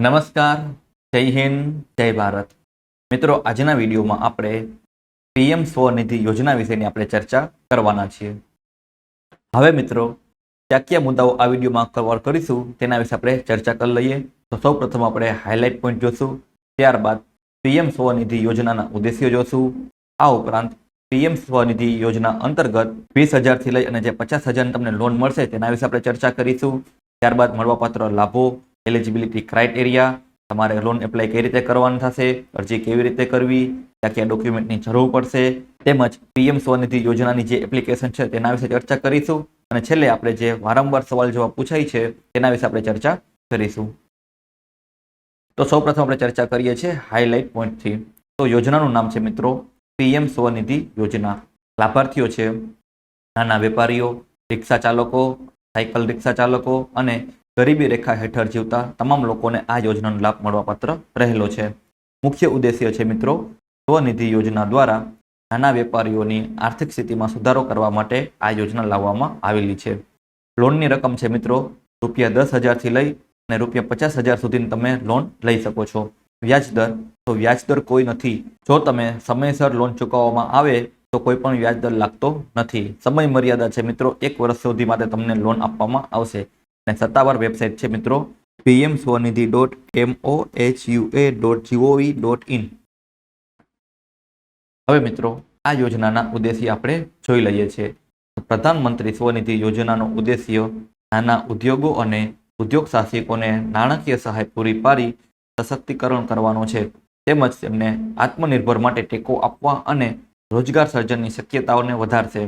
નમસ્કાર, જય હિન્દ, જય ભારત. મિત્રો, આજના વિડીયોમાં આપણે પીએમ સ્વનિધિ યોજના વિશેની આપણે ચર્ચા કરવાના છીએ. હવે મિત્રો, ક્યાં ક્યાં મુદ્દાઓ આ વિડીયોમાં કવર કરીશું તેના વિશે આપણે ચર્ચા કરી લઈએ. તો સૌ પ્રથમ આપણે હાઇલાઇટ પોઈન્ટ જોશું, ત્યારબાદ પીએમ સ્વનિધિ યોજનાના ઉદ્દેશ્યો જોશું. આ ઉપરાંત પીએમ સ્વનિધિ યોજના અંતર્ગત વીસ હજારથી લઈ અને જે પચાસ હજારની તમને લોન મળશે તેના વિશે આપણે ચર્ચા કરીશું. ત્યારબાદ મળવાપાત્ર લાભો એલિજિબિલિટી ક્રાઇટેરિયા તમારે લોન એપ્લાય કઈ રીતે કરવાની થશે, અરજી કેવી રીતે કરવી ક્યાં ક્યાં ડોક્યુમેન્ટની જરૂર પડશે, તેમજ પીએમ સ્વનિધિ યોજનાની જે એપ્લિકેશન છે તેના વિશે ચર્ચા કરીશું, અને છેલ્લે આપણે જે વારંવાર સવાલ જવાબ પૂછાય છે, તેના વિશે આપણે ચર્ચા કરીશું. તો સૌપ્રથમ આપણે ચર્ચા કરીએ છીએ હાઇલાઇટ પોઈન્ટથી તો યોજનાનું નામ છે મિત્રો, પીએમ સ્વનિધિ યોજના. લાભાર્થીઓ છે, નાના વેપારીઓ, રિક્ષા ચાલકો, સાયકલ રિક્ષા ચાલકો અને ગરીબી રેખા હેઠળ જીવતા તમામ લોકોને આ યોજનાનો લાભ મળવાપાત્ર રહેલો છે. મુખ્ય ઉદ્દેશ્ય છે મિત્રો, સ્વનિધિ યોજના દ્વારા નાના વેપારીઓની આર્થિક સ્થિતિમાં સુધારો કરવા માટે આ યોજના લાવવામાં આવેલી છે. લોનની રકમ છે મિત્રો, રૂપિયા દસ હજારથી લઈ અને રૂપિયા પચાસ હજાર સુધીની તમે લોન લઈ શકો છો. વ્યાજ દર, તો વ્યાજ દર કોઈ નથી. જો તમે સમયસર લોન ચૂકવવામાં આવે, તો કોઈ પણ વ્યાજ દર લાગતો નથી. સમય મર્યાદા છે મિત્રો, એક વર્ષ સુધી માટે તમને લોન આપવામાં આવશે. અને સત્તાવાર વેબસાઇટ છે મિત્રો PM Svanidhi dot M O H U A dot G O V dot in હવે મિત્રો, આ યોજનાના ઉદ્દેશ્ય આપણે જોઈ લઈએ છીએ. પ્રધાનમંત્રી સ્વનિધિ યોજનાનો ઉદ્દેશ્ય નાના ઉદ્યોગો અને ઉદ્યોગ સાહસિકોને નાણાકીય સહાય પૂરી પાડી સશક્તિકરણ કરવાનો છે. તેમજ તેમને આત્મનિર્ભર માટે ટેકો આપવા અને રોજગાર સર્જનની શક્યતાઓને વધારશે.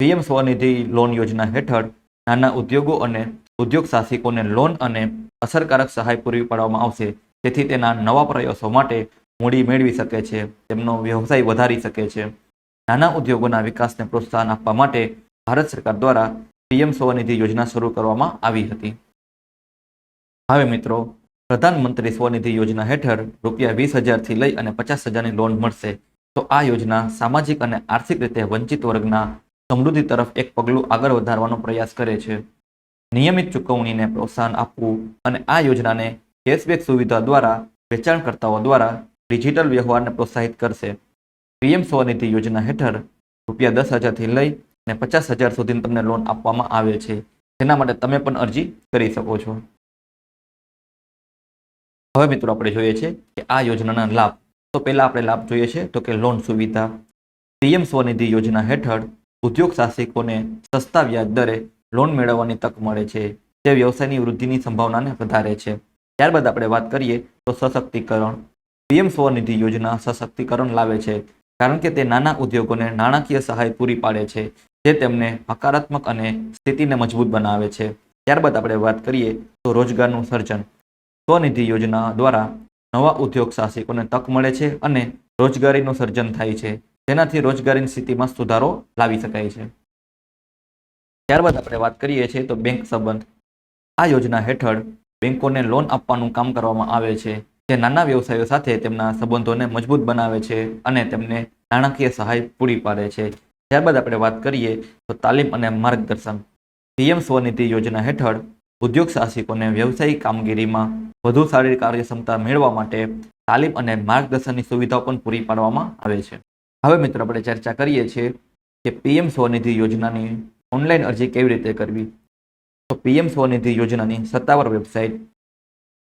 પીએમ સ્વનિધિ લોન યોજના હેઠળ નાના ઉદ્યોગો અને ઉદ્યોગ સાહસિકોને લોન અને અસરકારક સહાય પૂરી પાડવામાં આવશે. જેથી તેના નવા પ્રયાસો માટે મૂડી મેળવી શકે છે, તેમનો વ્યવસાય વધારી શકે છે. નાના ઉદ્યોગોના વિકાસને પ્રોત્સાહન આપવા માટે ભારત સરકાર દ્વારા પીએમ સ્વનિધિ યોજના શરૂ કરવામાં આવી હતી. હવે મિત્રો, પ્રધાનમંત્રી સ્વનિધિ યોજના હેઠળ રૂપિયા વીસ હજારથી લઈ અને પચાસ હજારની લોન મળશે. તો આ યોજના સામાજિક અને આર્થિક રીતે વંચિત વર્ગના સમૃદ્ધિ તરફ એક પગલું આગળ વધારવાનો પ્રયાસ કરે છે. નિયમિત ચૂકવણીને પ્રોત્સાહન આપવું અને આ યોજનાને કેશબેક સુવિધા દ્વારા, વેચાણકર્તાઓ દ્વારા ડિજિટલ વ્યવહારને પ્રોત્સાહિત કરશે. પીએમ સ્વનિધિ યોજના હેઠળ રૂપિયા દસ હજારથી લઈ અને પચાસ હજાર સુધીની તમને લોન આપવામાં આવે છે. જેના માટે તમે પણ અરજી કરી શકો છો. હવે મિત્રો આપણે જોઈએ છે કે આ યોજનાના લાભ. તો પહેલાં આપણે લાભ જોઈએ છે તો કે લોન સુવિધા. પીએમ સ્વનિધિ યોજના હેઠળ ઉદ્યોગ સાહસિકોને સસ્તા વ્યાજ દરે લોન મેળવવાની તક મળે છે, જે વ્યવસાયની વૃદ્ધિની સંભાવનાને વધારે છે. ત્યારબાદ આપણે વાત કરીએ તો સશક્તિકરણ. પીએમ સ્વનિધિ યોજના સશક્તિકરણ લાવે છે, કારણ કે તે નાના ઉદ્યોગોને નાણાકીય સહાય પૂરી પાડે છે, જે તેમને હકારાત્મક અને સ્થિતિને મજબૂત બનાવે છે. ત્યારબાદ આપણે વાત કરીએ તો રોજગારનું સર્જન. સ્વનિધિ યોજના દ્વારા નવા ઉદ્યોગ સાહસિકોને તક મળે છે અને રોજગારીનું સર્જન થાય છે, જેનાથી રોજગારીની સ્થિતિમાં સુધારો લાવી શકાય છે. ત્યારબાદ આપણે વાત કરીએ છીએ તો બેંક સંબંધ. આ યોજના હેઠળ બેંકોને લોન આપવાનું કામ કરવામાં આવે છે. જે નાના વ્યવસાયો સાથે તેમના સંબંધોને મજબૂત બનાવે છે અને તેમને નાણાકીય સહાય પૂરી પાડે છે. ત્યારબાદ આપણે વાત કરીએ તો તાલીમ અને માર્ગદર્શન. પીએમ સ્વનિધિ યોજના હેઠળ ઉદ્યોગ સાહસિકોને વ્યવસાયિક કામગીરીમાં વધુ સારી કાર્યક્ષમતા મેળવવા માટે તાલીમ અને માર્ગદર્શનની સુવિધાઓ પણ પૂરી પાડવામાં આવે છે. હવે મિત્રો આપણે ચર્ચા કરીએ છીએ કે પીએમ સ્વનિધિ યોજનાની ઓનલાઈન અરજી કેવી રીતે કરવી? તો પીએમ સ્વનિધિ યોજનાની સત્તાવાર વેબસાઇટ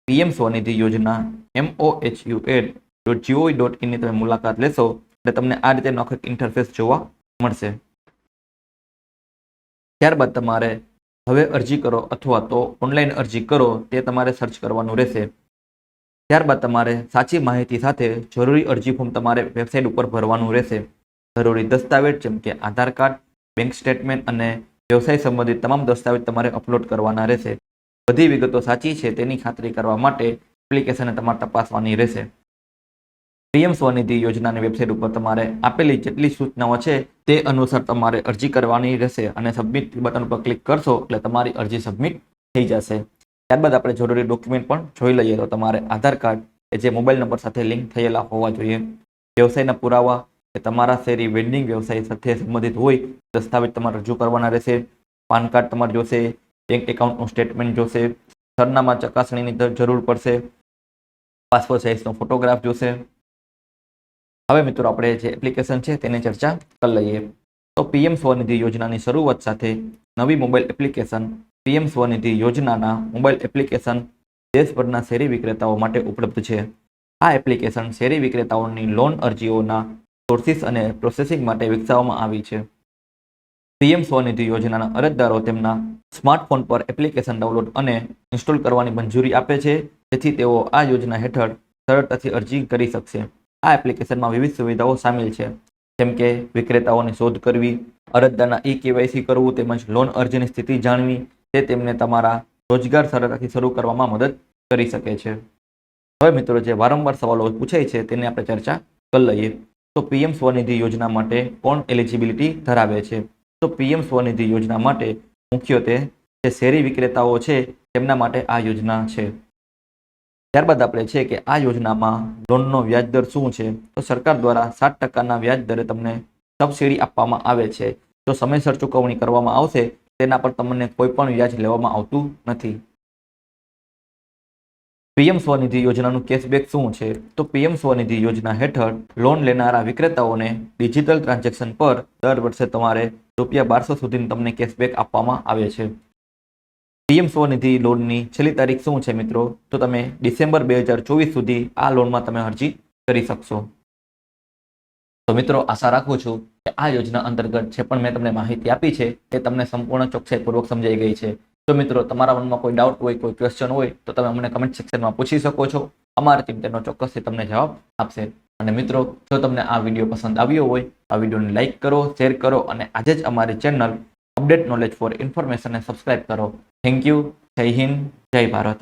પીએમ સ્વનિધિ યોજના M O H U A dot G O V dot ઇનની તમે મુલાકાત લેશો એટલે તમને આ રીતે નોખક ઇન્ટરફેસ જોવા મળશે. ત્યારબાદ તમારે હવે અરજી કરો અથવા તો ઓનલાઈન અરજી કરો તે તમારે સર્ચ કરવાનું રહેશે. ત્યારબાદ તમારે સાચી માહિતી સાથે જરૂરી અરજી ફોર્મ તમારે વેબસાઇટ ઉપર ભરવાનું રહેશે. જરૂરી દસ્તાવેજ જેમ કે આધાર કાર્ડ બેંક સ્ટેટમેન્ટ અને વ્યવસાય સંબંધિત તમામ દસ્તાવેજ તમારે અપલોડ કરવાના રહેશે. બધી વિગતો સાચી છે તેની ખાતરી કરવા માટે એપ્લિકેશનને તમારે તપાસવાની રહેશે. પીએમ સ્વનિધિ યોજનાની વેબસાઇટ ઉપર તમારે આપેલી જેટલી સૂચનાઓ છે તે અનુસાર તમારે અરજી કરવાની રહેશે અને સબમિટ બટન પર ક્લિક કરશો એટલે તમારી અરજી સબમિટ થઈ જશે. ત્યારબાદ આપણે જરૂરી ડોક્યુમેન્ટ પણ જોઈ લઈએ તો તમારે આધાર કાર્ડ કે જે મોબાઈલ નંબર સાથે લિંક થયેલા હોવા જોઈએ. વ્યવસાયના પુરાવા કે તમારા શેરી વેન્ડિંગ વ્યવસાય સાથે સંબંધિત હોય, દસ્તાવેજ તમારે રજૂ કરવાના રહેશે, પાન કાર્ડ તમારે જોશે બેંક એકાઉન્ટનું સ્ટેટમેન્ટ જોશે, સરનામા ચકાસણીની જરૂર પડશે પાસપોર્ટ સાઇઝનો ફોટોગ્રાફ જોશે. હવે મિત્રો આપણે જે એપ્લિકેશન છે તેની ચર્ચા કરી લઈએ. તો પીએમ સ્વનિધિ યોજનાની શરૂઆત સાથે નવી મોબાઈલ એપ્લિકેશન પીએમ સ્વનિધિ યોજનાના મોબાઈલ એપ્લિકેશન દેશભરના શેરી વિક્રેતાઓ માટે ઉપલબ્ધ છે. આ એપ્લિકેશન શેરી વિક્રેતાઓની લોન અરજીઓના સોર્સિસ અને પ્રોસેસિંગ માટે વિકસાવવામાં આવી છે. પીએમ સ્વનિધિ યોજનાના અરજદારો તેમના સ્માર્ટફોન પર એપ્લિકેશન ડાઉનલોડ અને ઇન્સ્ટોલ કરવાની મંજૂરી આપે છે. જેથી તેઓ આ યોજના હેઠળ સરળતાથી અરજી કરી શકશે. આ એપ્લિકેશનમાં વિવિધ સુવિધાઓ સામેલ છે. જેમ કે વિક્રેતાઓની શોધ કરવી, અરજદારના ઈ કેવાયસી કરવું તેમજ લોન અરજીની સ્થિતિ જાણવી, તે તેમને તમારા રોજગાર સરળતાથી શરૂ કરવામાં મદદ કરી શકે છે. હવે મિત્રો, જે વારંવાર સવાલો પૂછાય છે, તેની આપણે ચર્ચા કરી લઈએ. તો પીએમ સ્વનિધિ યોજના માટે કોણ એલિજિબિલિટી ધરાવે છે? તો પીએમ સ્વનિધિ યોજના માટે મુખ્યત્વે જે શેરી વિક્રેતાઓ છે, તેમના માટે આ યોજના છે. ત્યારબાદ આપણે છે કે આ યોજનામાં લોનનો વ્યાજ દર શું છે? તો સરકાર દ્વારા સાત ટકાના વ્યાજ દરે તમને સબસિડી આપવામાં આવે છે. જો સમયસર ચૂકવણી કરવામાં આવશે, તેના પર તમને કોઈ પણ વ્યાજ લેવામાં આવતું નથી. પીએમ સ્વનિધિ યોજનાનું કેશબેક શું છે? તો પીએમ સ્વનિધિ યોજના હેઠળ લોન લેનારા વિક્રેતાઓને ડિજિટલ ટ્રાન્ઝેક્શન પર દર વર્ષે તમારે રૂપિયા બારસો સુધીની તમને કેશબેક આપવામાં આવે છે. પીએમ સ્વનિધિ લોનની છેલ્લી તારીખ શું છે મિત્રો? તો તમે ડિસેમ્બર બે હજાર ચોવીસ સુધી આ લોનમાં તમે અરજી કરી શકશો. તો મિત્રો આશા રાખું છું કે આ યોજના અંતર્ગત જે પણ મેં તમને માહિતી આપી છે, તે તમને સંપૂર્ણ ચોકસાઈપૂર્વક સમજાઈ ગઈ છે. જો મિત્રો, તમારા મનમાં કોઈ ડાઉટ હોય, કોઈ ક્વેશ્ચન હોય, તો તમે અમને કમેન્ટ સેક્શનમાં પૂછી શકો છો. અમારી ટીમ તેનો ચોક્કસથી તમને જવાબ આપશે. અને મિત્રો, જો તમને આ વીડિયો પસંદ આવ્યો હોય, આ વિડીયોને લાઇક કરો શેર કરો, અને આજે જ અમારી ચેનલ અપડેટ નોલેજ ફોર ઇન્ફોર્મેશનને સબસ્ક્રાઇબ કરો. થેન્ક યુ જય હિન્દ, જય ભારત.